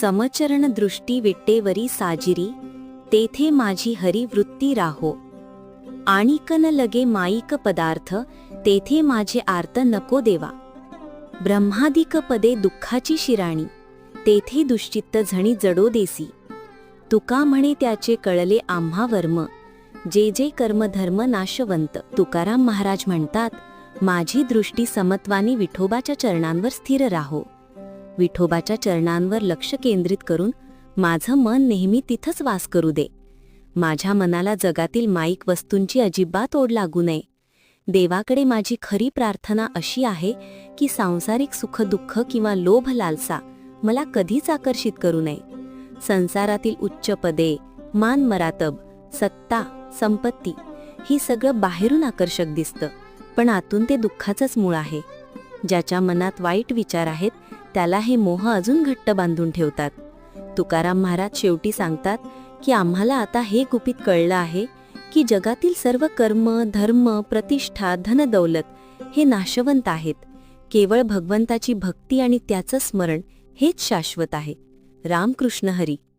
समचरण दृष्टी विट्टेवरी साजिरी तेथे माझी हरी वृत्ती राहो. आणिकन लगे माईक पदार्थ तेथे माझे आर्त नको देवा. ब्रह्मादिक पदे दुःखाची शिराणी तेथे दुश्चित्त झणी जडो देसी. तुका म्हणे त्याचे कळले आम्हा वर्म जे जे कर्म धर्म नाशवंत. तुकाराम महाराज म्हणतात माझी दृष्टी समत्वानी विठोबाच्या चरणांवर स्थिर राहो. विठोबाच्या चरणांवर लक्ष केंद्रित करून माझं मन नेहमी तिथंच वास करू दे. माझ्या मनाला जगातील माईक वस्तूंची अजिबात ओढ लागू नये. देवाकडे माझी खरी प्रार्थना अशी आहे की सांसारिक सुखदुःख किंवा लोभ लालसा मला कधीच आकर्षित करू नये. संसारातील उच्च पदे मान मरातब सत्ता संपत्ती ही सगळं बाहेरून आकर्षक दिसतं पण आतून ते दुःखाचंच मूळ आहे. ज्याच्या मनात वाईट विचार आहेत त्याला हे मोह अजून घट्ट बांधून ठेवतात. तुकाराम महाराज शेवटी सांगतात की आम्हाला आता हे गुपित कळलं आहे की जगातील सर्व कर्म धर्म प्रतिष्ठा धनदौलत हे नाशवंत आहेत. केवळ भगवंताची भक्ती आणि त्याचं स्मरण हेच शाश्वत आहे. रामकृष्ण हरी.